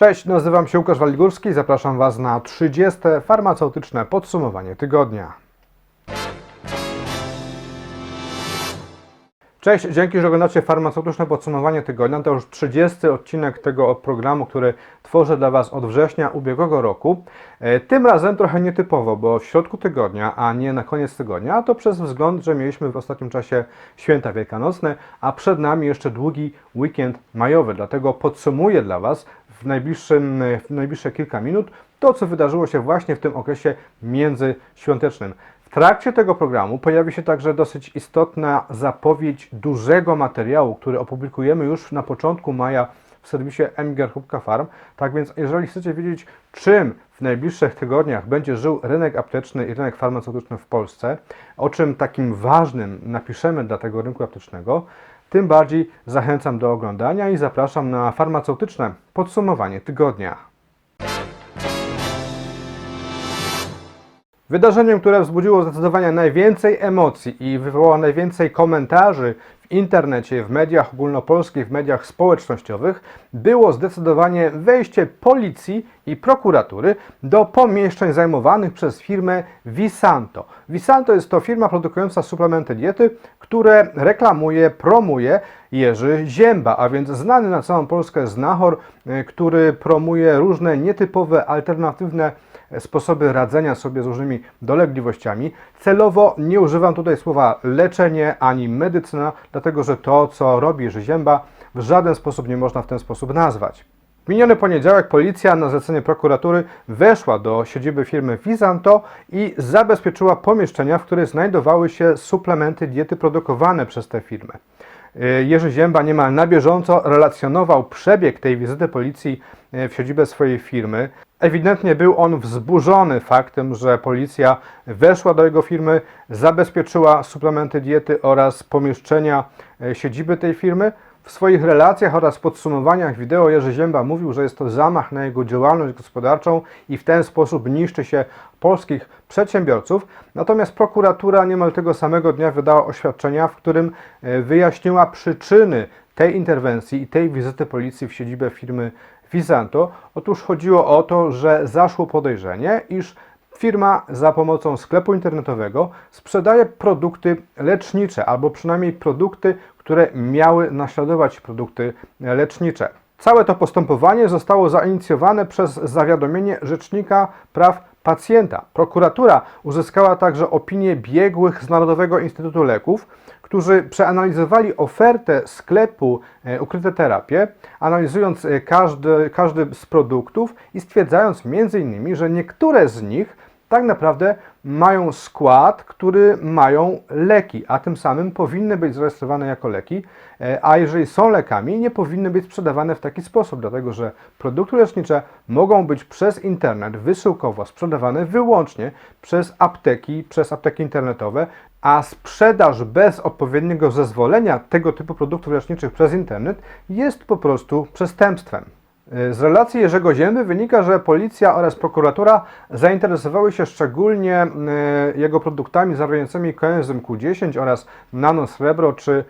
Cześć, nazywam się Łukasz Waligórski zapraszam Was na 30. farmaceutyczne podsumowanie tygodnia. Cześć, dzięki, że oglądacie farmaceutyczne podsumowanie tygodnia. To już 30 odcinek tego programu, który tworzę dla Was od września ubiegłego roku. E, Tym razem trochę nietypowo, bo w środku tygodnia, a nie na koniec tygodnia, a to przez wzgląd, że mieliśmy w ostatnim czasie święta wielkanocne, a przed nami jeszcze długi weekend majowy. Dlatego podsumuję dla Was w, najbliższym, w najbliższe kilka minut to, co wydarzyło się właśnie w tym okresie międzyświątecznym. W trakcie tego programu pojawi się także dosyć istotna zapowiedź dużego materiału, który opublikujemy już na początku maja w serwisie mgr.farm. Tak więc, jeżeli chcecie wiedzieć, czym w najbliższych tygodniach będzie żył rynek apteczny i rynek farmaceutyczny w Polsce, o czym takim ważnym napiszemy dla tego rynku aptecznego, tym bardziej zachęcam do oglądania i zapraszam na farmaceutyczne podsumowanie tygodnia. Wydarzeniem, które wzbudziło zdecydowanie najwięcej emocji i wywołało najwięcej komentarzy internecie, w mediach ogólnopolskich, w mediach społecznościowych, było zdecydowanie wejście policji i prokuratury do pomieszczeń zajmowanych przez firmę Visanto. Visanto jest to firma produkująca suplementy diety, które reklamuje, promuje Jerzy Zięba, a więc znany na całą Polskę znachor, y, który promuje różne nietypowe, alternatywne sposoby radzenia sobie z różnymi dolegliwościami. Celowo nie używam tutaj słowa leczenie ani medycyna, dlatego że to, co robi Jerzy Zięba, w żaden sposób nie można w ten sposób nazwać. Miniony poniedziałek policja na zlecenie prokuratury weszła do siedziby firmy Visanto i zabezpieczyła pomieszczenia, w których znajdowały się suplementy diety produkowane przez tę firmę. Y, Jerzy Zięba niemal na bieżąco relacjonował przebieg tej wizyty policji y, w siedzibę swojej firmy. Ewidentnie był on wzburzony faktem, że policja weszła do jego firmy, zabezpieczyła suplementy diety oraz pomieszczenia y, siedziby tej firmy. W swoich relacjach oraz podsumowaniach wideo Jerzy Zięba mówił, że jest to zamach na jego działalność gospodarczą i w ten sposób niszczy się polskich przedsiębiorców. Natomiast prokuratura niemal tego samego dnia wydała oświadczenia, w którym e, wyjaśniła przyczyny tej interwencji i tej wizyty policji w siedzibę firmy Visanto. Otóż chodziło o to, że zaszło podejrzenie, iż Firma za pomocą sklepu internetowego sprzedaje produkty lecznicze, albo przynajmniej produkty, które miały naśladować produkty lecznicze. Całe to postępowanie zostało zainicjowane przez zawiadomienie Rzecznika Praw Pacjenta. Prokuratura uzyskała także opinię biegłych z Narodowego Instytutu Leków, którzy przeanalizowali ofertę sklepu e, Ukryte Terapie, analizując e, każdy, każdy z produktów i stwierdzając m.in., że niektóre z nich tak naprawdę mają skład, który mają leki, a tym samym powinny być zarejestrowane jako leki, e, a jeżeli są lekami, nie powinny być sprzedawane w taki sposób, dlatego że produkty lecznicze mogą być przez internet wysyłkowo sprzedawane wyłącznie przez apteki, przez apteki internetowe, a sprzedaż bez odpowiedniego zezwolenia tego typu produktów leczniczych przez internet jest po prostu przestępstwem. Z relacji Jerzego Zięby wynika, że policja oraz prokuratura zainteresowały się szczególnie e, jego produktami zawierającymi koenzym Q10 oraz nanosrebro czy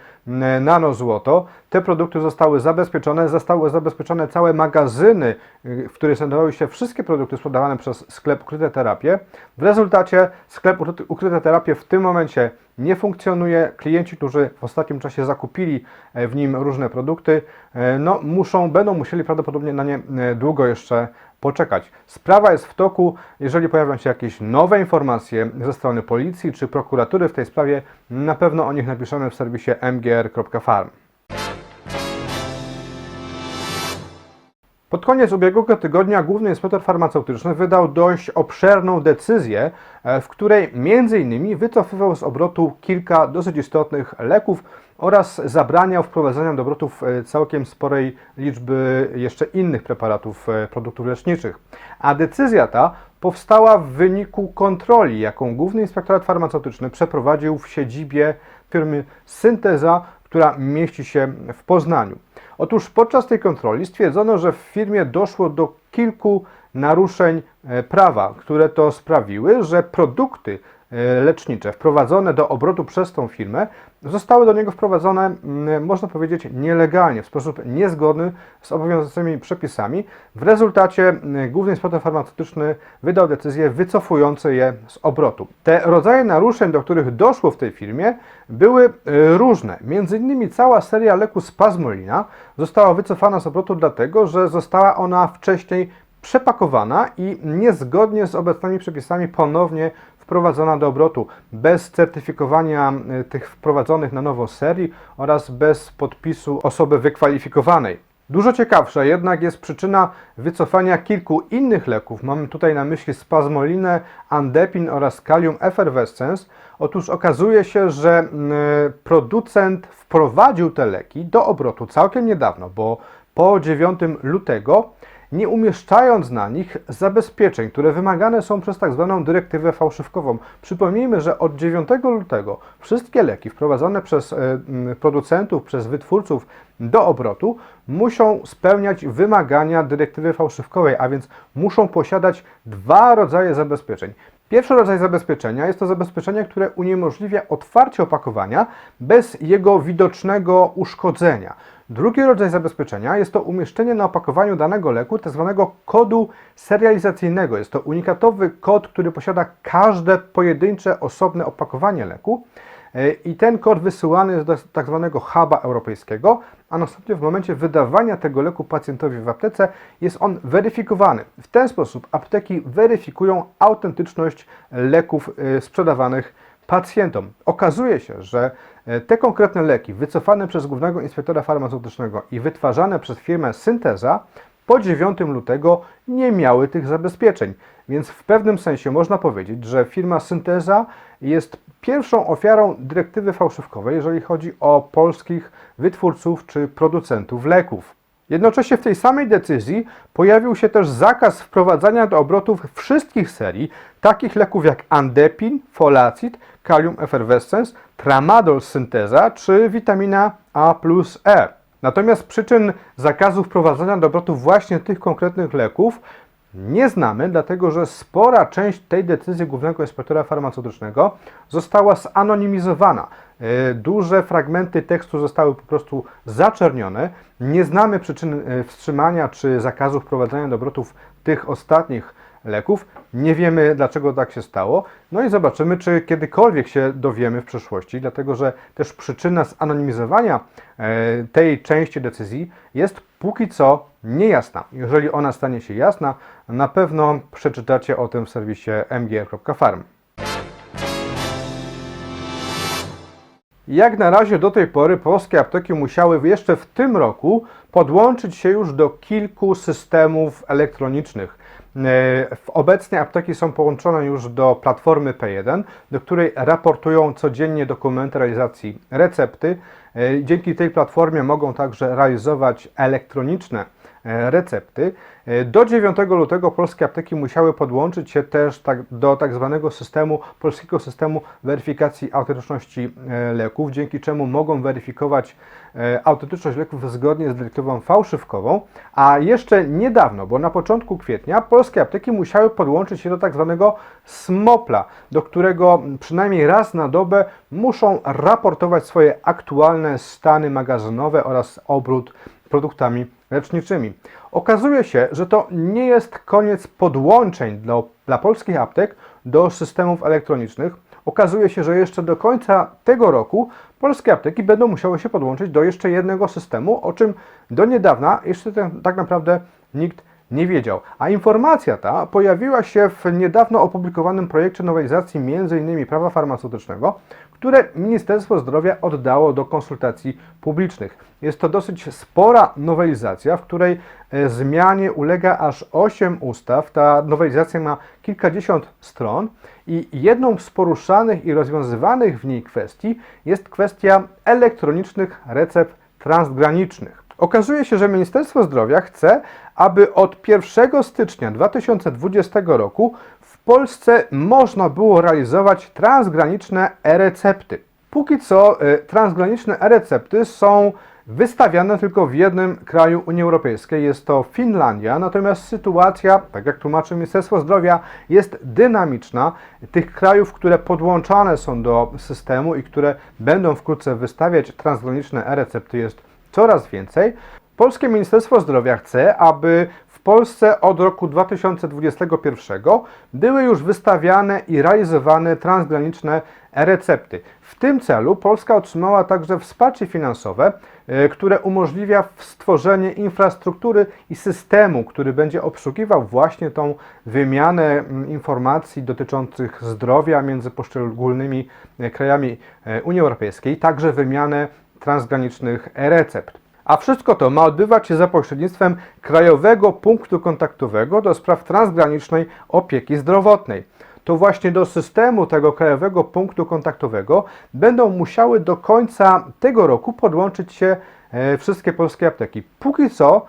nanozłoto. Te produkty zostały zabezpieczone, zostały zabezpieczone całe magazyny, e, w których znajdowały się wszystkie produkty sprzedawane przez sklep Ukryte Terapie. W rezultacie sklep Ukryte Terapie w tym momencie nie funkcjonuje. Klienci, którzy w ostatnim czasie zakupili w nim różne produkty, no, muszą, będą musieli prawdopodobnie na nie długo jeszcze poczekać. Sprawa jest w toku. Jeżeli pojawią się jakieś nowe informacje ze strony policji czy prokuratury w tej sprawie, na pewno o nich napiszemy w serwisie mgr.farm. Pod koniec ubiegłego tygodnia Główny Inspektor Farmaceutyczny wydał dość obszerną decyzję, w której m.in. wycofywał z obrotu kilka dosyć istotnych leków oraz zabraniał wprowadzania do obrotów całkiem sporej liczby jeszcze innych preparatów, produktów leczniczych. A decyzja ta powstała w wyniku kontroli, jaką Główny Inspektorat Farmaceutyczny przeprowadził w siedzibie firmy Synteza, która mieści się w Poznaniu. Otóż podczas tej kontroli stwierdzono, że w firmie doszło do kilku naruszeń prawa, które to sprawiły, że produkty e, lecznicze wprowadzone do obrotu przez tą firmę zostały do niego wprowadzone, mm, można powiedzieć, nielegalnie, w sposób niezgodny z obowiązującymi przepisami. W rezultacie mm, Główny Inspektor Farmaceutyczny wydał decyzję wycofujące je z obrotu. Te rodzaje naruszeń, do których doszło w tej firmie, były e, różne. Między innymi cała seria leku Spazmolina została wycofana z obrotu dlatego, że została ona wcześniej przepakowana i niezgodnie z obecnymi przepisami ponownie wprowadzona do obrotu bez certyfikowania tych wprowadzonych na nowo serii oraz bez podpisu osoby wykwalifikowanej. Dużo ciekawsza jednak jest przyczyna wycofania kilku innych leków. Mamy tutaj na myśli spazmolinę, andepin oraz kalium effervescens. Otóż okazuje się, że producent wprowadził te leki do obrotu całkiem niedawno, bo po 9 lutego nie umieszczając na nich zabezpieczeń, które wymagane są przez tak zwaną dyrektywę fałszywkową. Przypomnijmy, że od 9 lutego wszystkie leki wprowadzone przez e, producentów, przez wytwórców do obrotu muszą spełniać wymagania dyrektywy fałszywkowej, a więc muszą posiadać dwa rodzaje zabezpieczeń. Pierwszy rodzaj zabezpieczenia jest to zabezpieczenie, które uniemożliwia otwarcie opakowania bez jego widocznego uszkodzenia. Drugi rodzaj zabezpieczenia jest to umieszczenie na opakowaniu danego leku tzw. Tak kodu serializacyjnego. Jest to unikatowy kod, który posiada każde pojedyncze, osobne opakowanie leku. E, I ten kod wysyłany jest do tak zwanego huba europejskiego, a następnie w momencie wydawania tego leku pacjentowi w aptece jest on weryfikowany. W ten sposób apteki weryfikują autentyczność leków e, sprzedawanych pacjentom. Okazuje się, że e, te konkretne leki wycofane przez głównego inspektora farmaceutycznego i wytwarzane przez firmę Synteza po 9 lutego nie miały tych zabezpieczeń. Więc w pewnym sensie można powiedzieć, że firma Synteza jest pierwszą ofiarą dyrektywy fałszywkowej, jeżeli chodzi o polskich wytwórców czy producentów leków. Jednocześnie w tej samej decyzji pojawił się też zakaz wprowadzania do obrotów wszystkich serii takich leków jak andepin, folacid, kalium effervescens, tramadol synteza czy witamina A plus E. Natomiast przyczyn zakazu wprowadzania do obrotów właśnie tych konkretnych leków nie znamy, dlatego że spora część tej decyzji Głównego Inspektora Farmaceutycznego została zanonimizowana. E, duże fragmenty tekstu zostały po prostu zaczernione. Nie znamy przyczyn e, wstrzymania czy zakazu wprowadzania do obrotów tych ostatnich leków. Nie wiemy, dlaczego tak się stało. No i zobaczymy, czy kiedykolwiek się dowiemy w przyszłości, dlatego że też przyczyna zanonimizowania e, tej części decyzji jest póki co niejasna. Jeżeli ona stanie się jasna, na pewno przeczytacie o tym w serwisie mgr.farm. Jak na razie do tej pory polskie apteki musiały jeszcze w tym roku podłączyć się już do kilku systemów elektronicznych. E, obecnie apteki są połączone już do platformy P1, do której raportują codziennie dokumenty realizacji recepty. E, dzięki tej platformie mogą także realizować elektroniczne E, recepty. E, do 9 lutego polskie apteki musiały podłączyć się też tak, do tak zwanego systemu, polskiego systemu weryfikacji autentyczności e, leków, dzięki czemu mogą weryfikować autentyczność leków zgodnie z dyrektywą fałszywkową, a jeszcze niedawno, bo na początku kwietnia, polskie apteki musiały podłączyć się do tak zwanego SMOPLA, do którego przynajmniej raz na dobę muszą raportować swoje aktualne stany magazynowe oraz obrót produktami leczniczymi. Okazuje się, że to nie jest koniec podłączeń dla, dla polskich aptek do systemów elektronicznych. Okazuje się, że jeszcze do końca tego roku polskie apteki będą musiały się podłączyć do jeszcze jednego systemu, o czym do niedawna jeszcze ten, tak naprawdę nikt nie wiedział. A informacja ta pojawiła się w niedawno opublikowanym projekcie nowelizacji m.in. prawa farmaceutycznego, które Ministerstwo Zdrowia oddało do konsultacji publicznych. Jest to dosyć spora nowelizacja, w której e, zmianie ulega aż 8 ustaw. Ta nowelizacja ma kilkadziesiąt stron i jedną z poruszanych i rozwiązywanych w niej kwestii jest kwestia elektronicznych recept transgranicznych. Okazuje się, że Ministerstwo Zdrowia chce, aby od 1 stycznia 2020 roku w Polsce można było realizować transgraniczne e-recepty. Póki co e, transgraniczne e-recepty są wystawiane tylko w jednym kraju Unii Europejskiej, jest to Finlandia, natomiast sytuacja, tak jak tłumaczy Ministerstwo Zdrowia, jest dynamiczna. Tych krajów, które podłączane są do systemu i które będą wkrótce wystawiać transgraniczne e-recepty jest coraz więcej. Polskie Ministerstwo Zdrowia chce, aby w Polsce od roku 2021 były już wystawiane i realizowane transgraniczne e-recepty. W tym celu Polska otrzymała także wsparcie finansowe, e, które umożliwia stworzenie infrastruktury i systemu, który będzie obsługiwał właśnie tą wymianę mm, informacji dotyczących zdrowia między poszczególnymi e, krajami e, Unii Europejskiej, także wymianę transgranicznych e-recept. A wszystko to ma odbywać się za pośrednictwem Krajowego Punktu Kontaktowego do spraw transgranicznej opieki zdrowotnej. To właśnie do systemu tego Krajowego Punktu Kontaktowego będą musiały do końca tego roku podłączyć się e, wszystkie polskie apteki. Póki co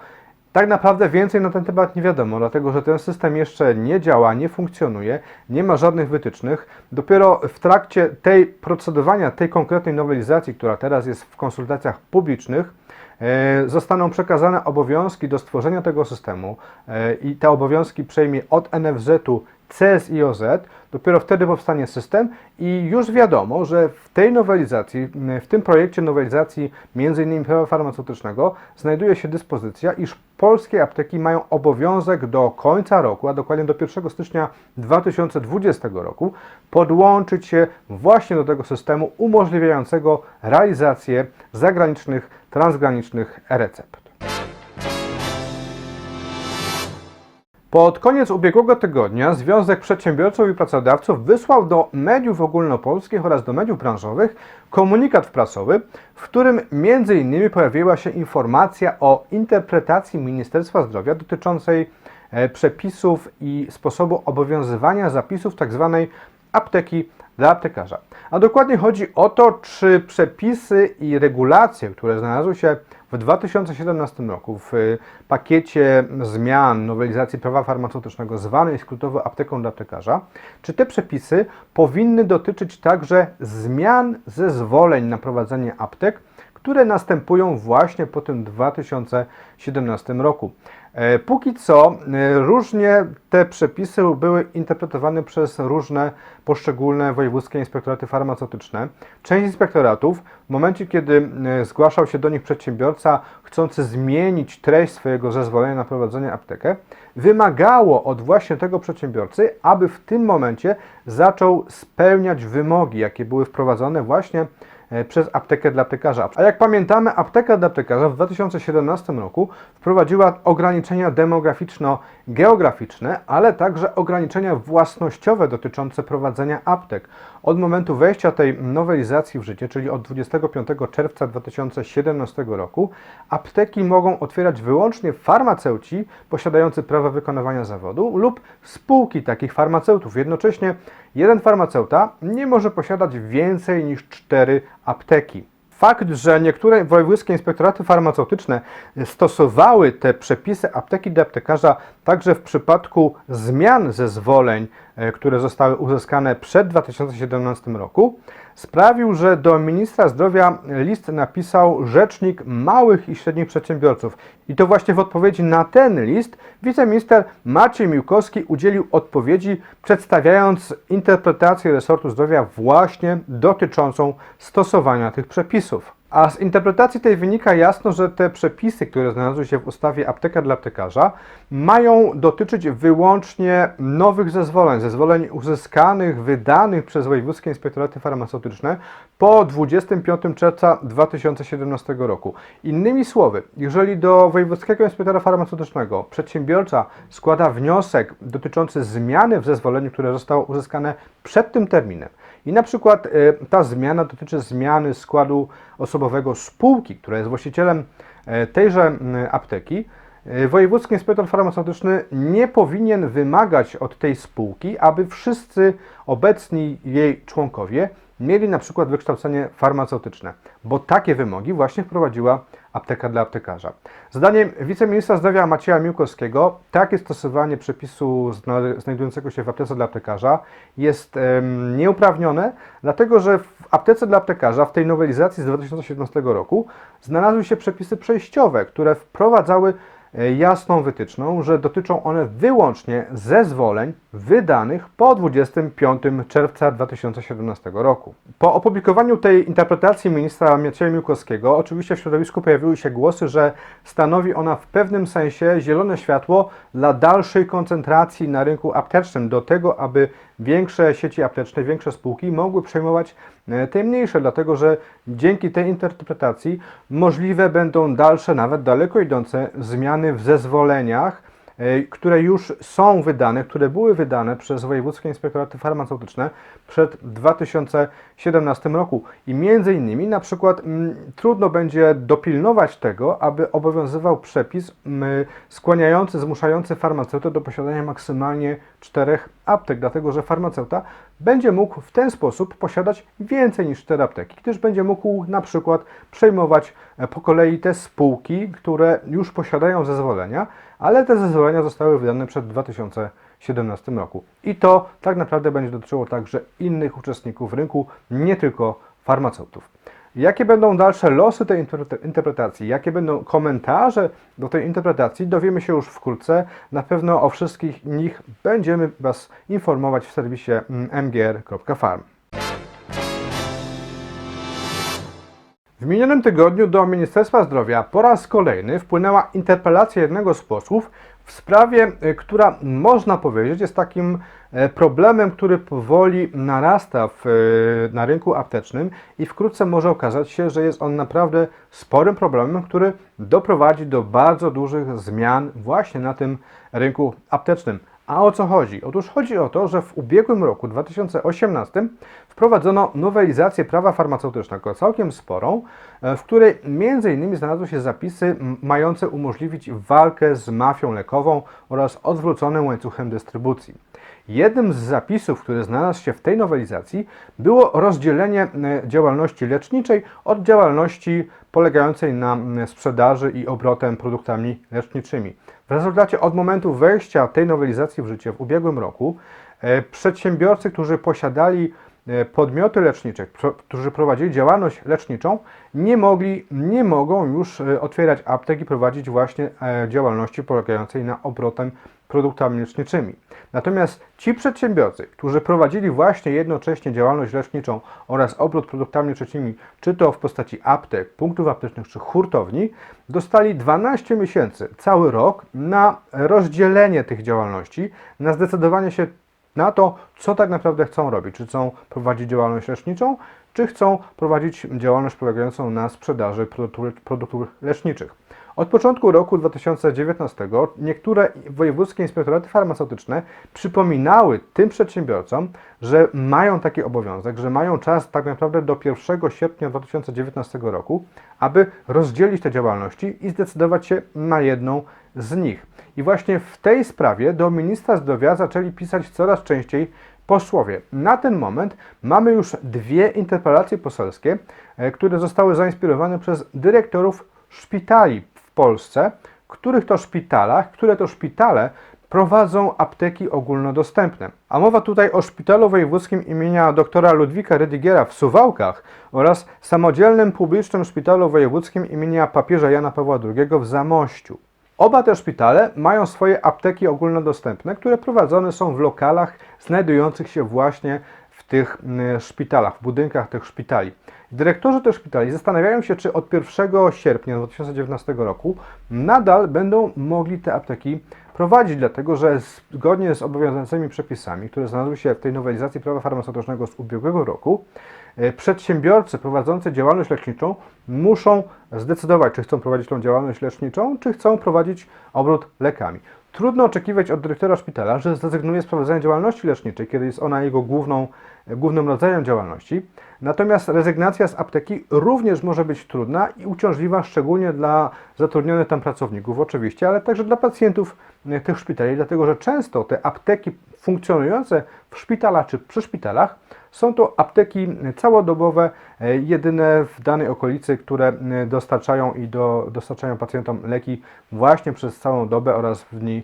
tak naprawdę więcej na ten temat nie wiadomo, dlatego że ten system jeszcze nie działa, nie funkcjonuje, nie ma żadnych wytycznych. Dopiero w trakcie tej procedowania, tej konkretnej nowelizacji, która teraz jest w konsultacjach publicznych, e, zostaną przekazane obowiązki do stworzenia tego systemu e, i te obowiązki przejmie od NFZ-u CES i OZ, dopiero wtedy powstanie system i już wiadomo, że w tej nowelizacji, w tym projekcie nowelizacji m.in. prawa farmaceutycznego znajduje się dyspozycja, iż polskie apteki mają obowiązek do końca roku, a dokładnie do 1 stycznia 2020 roku, podłączyć się właśnie do tego systemu umożliwiającego realizację zagranicznych, transgranicznych e-recept. Pod koniec ubiegłego tygodnia Związek Przedsiębiorców i Pracodawców wysłał do mediów ogólnopolskich oraz do mediów branżowych komunikat prasowy, w którym m.in. pojawiła się informacja o interpretacji Ministerstwa Zdrowia dotyczącej e, przepisów i sposobu obowiązywania zapisów tzw. Tak apteki dla aptekarza. A dokładnie chodzi o to, czy przepisy i regulacje, które znalazły się w 2017 roku w y, pakiecie zmian nowelizacji prawa farmaceutycznego zwanej skrótowo apteką dla aptekarza, czy te przepisy powinny dotyczyć także zmian zezwoleń na prowadzenie aptek, które następują właśnie po tym 2017 roku. E, póki co e, różnie te przepisy były interpretowane przez różne poszczególne wojewódzkie inspektoraty farmaceutyczne. Część inspektoratów w momencie, kiedy e, zgłaszał się do nich przedsiębiorca chcący zmienić treść swojego zezwolenia na prowadzenie aptekę, wymagało od właśnie tego przedsiębiorcy, aby w tym momencie zaczął spełniać wymogi, jakie były wprowadzone właśnie przez aptekę dla aptekarza. A jak pamiętamy, apteka dla aptekarza w 2017 roku wprowadziła ograniczenia demograficzno-geograficzne, ale także ograniczenia własnościowe dotyczące prowadzenia aptek. Od momentu wejścia tej nowelizacji w życie, czyli od 25 czerwca 2017 roku, apteki mogą otwierać wyłącznie farmaceuci posiadający prawo wykonywania zawodu lub spółki takich farmaceutów. Jednocześnie jeden farmaceuta nie może posiadać więcej niż cztery apteki. Fakt, że niektóre wojewódzkie inspektoraty farmaceutyczne stosowały te przepisy apteki do aptekarza także w przypadku zmian zezwoleń, które zostały uzyskane przed 2017 roku, sprawił, że do ministra zdrowia list napisał rzecznik małych i średnich przedsiębiorców. I to właśnie w odpowiedzi na ten list wiceminister Maciej Miłkowski udzielił odpowiedzi, przedstawiając interpretację resortu zdrowia właśnie dotyczącą stosowania tych przepisów. A z interpretacji tej wynika jasno, że te przepisy, które znalazły się w ustawie apteka dla aptekarza, mają dotyczyć wyłącznie nowych zezwoleń, zezwoleń uzyskanych, wydanych przez wojewódzkie inspektoraty farmaceutyczne po 25 czerwca 2017 roku. Innymi słowy, jeżeli do wojewódzkiego inspektora farmaceutycznego przedsiębiorca składa wniosek dotyczący zmiany w zezwoleniu, które zostało uzyskane przed tym terminem, i na przykład e, ta zmiana dotyczy zmiany składu osobowego spółki, która jest właścicielem e, tejże apteki. E, wojewódzki inspektor farmaceutyczny nie powinien wymagać od tej spółki, aby wszyscy obecni jej członkowie mieli na przykład wykształcenie farmaceutyczne, bo takie wymogi właśnie wprowadziła apteka dla aptekarza. Zdaniem wiceministra zdrowia Macieja Miłkowskiego takie stosowanie przepisu zna- znajdującego się w aptece dla aptekarza jest nieuprawnione, dlatego że w aptece dla aptekarza w tej nowelizacji z 2017 roku znalazły się przepisy przejściowe, które wprowadzały jasną wytyczną, że dotyczą one wyłącznie zezwoleń wydanych po 25 czerwca 2017 roku. Po opublikowaniu tej interpretacji ministra Macieja Miłkowskiego, oczywiście w środowisku pojawiły się głosy, że stanowi ona w pewnym sensie zielone światło dla dalszej koncentracji na rynku aptecznym, do tego, aby większe sieci apteczne, większe spółki mogły przejmować e, te mniejsze, dlatego że dzięki tej interpretacji możliwe będą dalsze, nawet daleko idące zmiany w zezwoleniach, które już są wydane, które były wydane przez wojewódzkie inspektoraty farmaceutyczne przed 2017 roku. I między innymi na przykład mm, trudno będzie dopilnować tego, aby obowiązywał przepis mm, skłaniający, zmuszający farmaceutę do posiadania maksymalnie czterech aptek, dlatego że farmaceuta będzie mógł w ten sposób posiadać więcej niż cztery apteki, gdyż będzie mógł na przykład przejmować e, po kolei te spółki, które już posiadają zezwolenia, ale te zezwolenia zostały wydane przed 2017 roku. I to tak naprawdę będzie dotyczyło także innych uczestników rynku, nie tylko farmaceutów. Jakie będą dalsze losy tej interpreta- interpretacji, jakie będą komentarze do tej interpretacji, dowiemy się już wkrótce. Na pewno o wszystkich nich będziemy Was informować w serwisie mm, mgr.farm. W minionym tygodniu do Ministerstwa Zdrowia po raz kolejny wpłynęła interpelacja jednego z posłów w sprawie, y, która można powiedzieć jest takim e, problemem, który powoli narasta w, e, na rynku aptecznym i wkrótce może okazać się, że jest on naprawdę sporym problemem, który doprowadzi do bardzo dużych zmian właśnie na tym rynku aptecznym. A o co chodzi? Otóż chodzi o to, że w ubiegłym roku 2018 wprowadzono nowelizację prawa farmaceutycznego, całkiem sporą, e, w której innymi znalazły się zapisy mające umożliwić walkę z mafią lekową oraz odwróconym łańcuchem dystrybucji. Jednym z zapisów, który znalazł się w tej nowelizacji, było rozdzielenie działalności leczniczej od działalności polegającej na sprzedaży i obrotem produktami leczniczymi. W rezultacie od momentu wejścia tej nowelizacji w życie w ubiegłym roku e, przedsiębiorcy, którzy posiadali e, podmioty lecznicze, którzy prowadzili działalność leczniczą, nie mogli, nie mogą już e, otwierać aptek i prowadzić właśnie działalności polegającej na obrotem produktami leczniczymi. Natomiast ci przedsiębiorcy, którzy prowadzili właśnie jednocześnie działalność leczniczą oraz obrót produktami leczniczymi, czy to w postaci aptek, punktów aptecznych czy hurtowni, dostali 12 miesięcy, cały rok na rozdzielenie tych działalności, na zdecydowanie się na to, co tak naprawdę chcą robić. Czy chcą prowadzić działalność leczniczą, czy chcą prowadzić działalność polegającą na sprzedaży produktów, leczniczych. Od początku roku 2019 niektóre wojewódzkie inspektoraty farmaceutyczne przypominały tym przedsiębiorcom, że mają taki obowiązek, że mają czas tak naprawdę do 1 sierpnia 2019 roku, aby rozdzielić te działalności i zdecydować się na jedną z nich. I właśnie w tej sprawie do ministra zdrowia zaczęli pisać coraz częściej posłowie. Na ten moment mamy już dwie interpelacje poselskie, e, które zostały zainspirowane przez dyrektorów szpitali w Polsce, których to szpitalach, które to szpitale prowadzą apteki ogólnodostępne. A mowa tutaj o Szpitalu Wojewódzkim imienia doktora Ludwika Rydigiera w Suwałkach oraz samodzielnym publicznym Szpitalu Wojewódzkim imienia papieża Jana Pawła II w Zamościu. Oba te szpitale mają swoje apteki ogólnodostępne, które prowadzone są w lokalach znajdujących się właśnie tych szpitalach, w budynkach tych szpitali. Dyrektorzy tych szpitali zastanawiają się, czy od 1 sierpnia 2019 roku nadal będą mogli te apteki prowadzić, dlatego że zgodnie z obowiązującymi przepisami, które znalazły się w tej nowelizacji prawa farmaceutycznego z ubiegłego roku, e, przedsiębiorcy prowadzący działalność leczniczą muszą zdecydować, czy chcą prowadzić tą działalność leczniczą, czy chcą prowadzić obrót lekami. Trudno oczekiwać od dyrektora szpitala, że zrezygnuje z prowadzenia działalności leczniczej, kiedy jest ona jego główną, głównym rodzajem działalności. Natomiast rezygnacja z apteki również może być trudna i uciążliwa, szczególnie dla zatrudnionych tam pracowników, oczywiście, ale także dla pacjentów e, tych szpitali, dlatego że często te apteki funkcjonujące w szpitalach czy przy szpitalach Są to apteki całodobowe, e, jedyne w danej okolicy, które e, dostarczają i do, dostarczają pacjentom leki właśnie przez całą dobę oraz w dni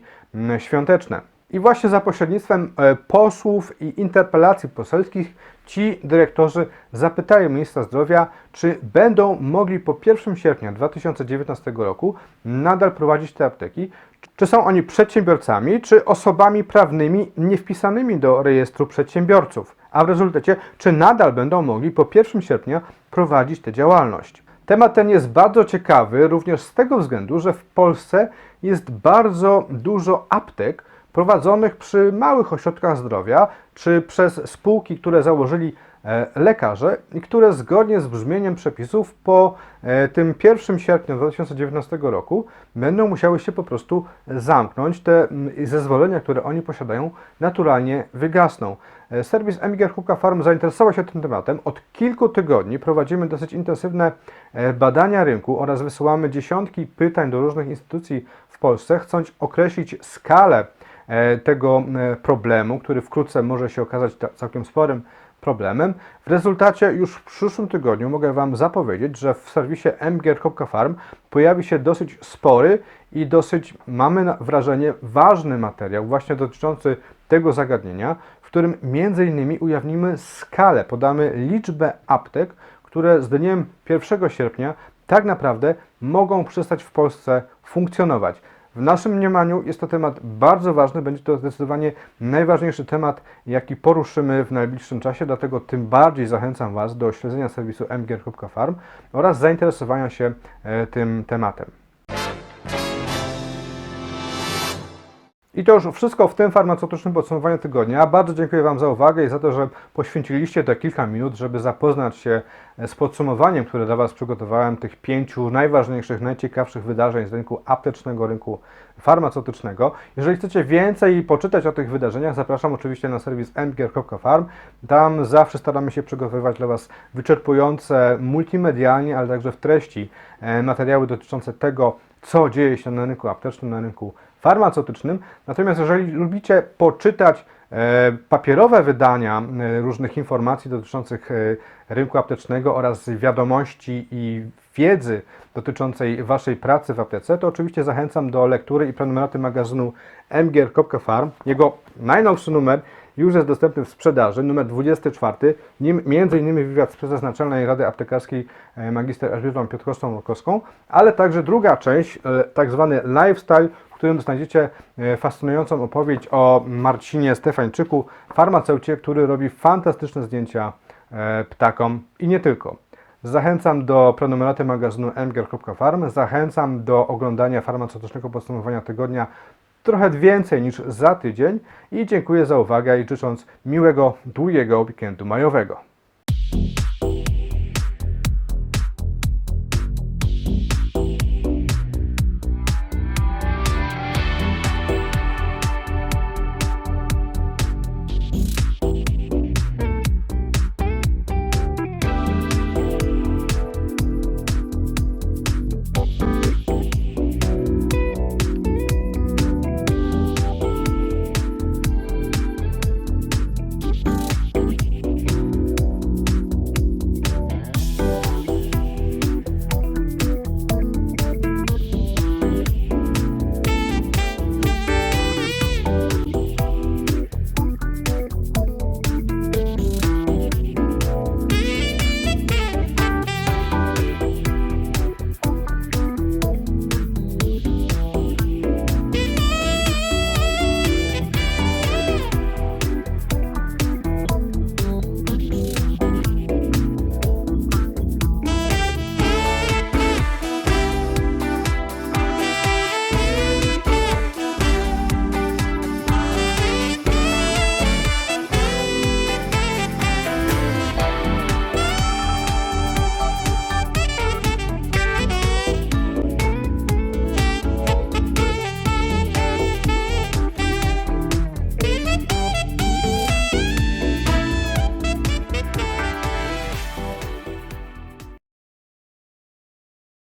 świąteczne. I właśnie za pośrednictwem e, posłów i interpelacji poselskich ci dyrektorzy zapytają ministra zdrowia, czy będą mogli po 1 sierpnia 2019 roku nadal prowadzić te apteki, czy są oni przedsiębiorcami, czy osobami prawnymi niewpisanymi do rejestru przedsiębiorców, a w rezultacie, czy nadal będą mogli po 1 sierpnia prowadzić tę działalność. Temat ten jest bardzo ciekawy również z tego względu, że w Polsce jest bardzo dużo aptek prowadzonych przy małych ośrodkach zdrowia, czy przez spółki, które założyli e, lekarze i które zgodnie z brzmieniem przepisów po e, tym 1 sierpnia 2019 roku będą musiały się po prostu zamknąć. Te zezwolenia, które oni posiadają, naturalnie wygasną. E, Serwis Emiger Hubka Farm zainteresował się tym tematem. Od kilku tygodni prowadzimy dosyć intensywne badania rynku oraz wysyłamy dziesiątki pytań do różnych instytucji w Polsce, chcąc określić skalę tego e, problemu, który wkrótce może się okazać całkiem sporym problemem. W rezultacie już w przyszłym tygodniu mogę Wam zapowiedzieć, że w serwisie mgier.farm pojawi się dosyć spory i dosyć, mamy wrażenie, ważny materiał właśnie dotyczący tego zagadnienia, w którym innymi ujawnimy skalę, podamy liczbę aptek, które z dniem 1 sierpnia tak naprawdę mogą przestać w Polsce funkcjonować. W naszym mniemaniu jest to temat bardzo ważny, będzie to zdecydowanie najważniejszy temat, jaki poruszymy w najbliższym czasie, dlatego tym bardziej zachęcam Was do śledzenia serwisu mgier.farm oraz zainteresowania się e, tym tematem. I to już wszystko w tym farmaceutycznym podsumowaniu tygodnia. Bardzo dziękuję Wam za uwagę i za to, że poświęciliście te kilka minut, żeby zapoznać się z podsumowaniem, które dla Was przygotowałem, tych pięciu najważniejszych, najciekawszych wydarzeń z rynku aptecznego, rynku farmaceutycznego. Jeżeli chcecie więcej poczytać o tych wydarzeniach, zapraszam oczywiście na serwis mgier.farm. Tam zawsze staramy się przygotowywać dla Was wyczerpujące multimedialnie, ale także w treści e, materiały dotyczące tego, co dzieje się na rynku aptecznym, na rynku farmaceutycznym. Natomiast jeżeli lubicie poczytać e, papierowe wydania e, różnych informacji dotyczących e, rynku aptecznego oraz wiadomości i wiedzy dotyczącej Waszej pracy w aptece, to oczywiście zachęcam do lektury i prenumeraty magazynu mgier.farm. Jego najnowszy numer już jest dostępny w sprzedaży, numer 24, nim m.in. wywiad z prezes Naczelnej Rady Aptekarskiej magister Elżbietą Piotrkowską-Lukowską, ale także druga część, tak zwany lifestyle, w którym znajdziecie e, fascynującą opowieść o Marcinie Stefańczyku, farmaceucie, który robi fantastyczne zdjęcia e, ptakom i nie tylko. Zachęcam do prenumeraty magazynu mgr.farm, zachęcam do oglądania farmaceutycznego podsumowania tygodnia trochę więcej niż za tydzień i dziękuję za uwagę i życząc miłego, długiego weekendu majowego.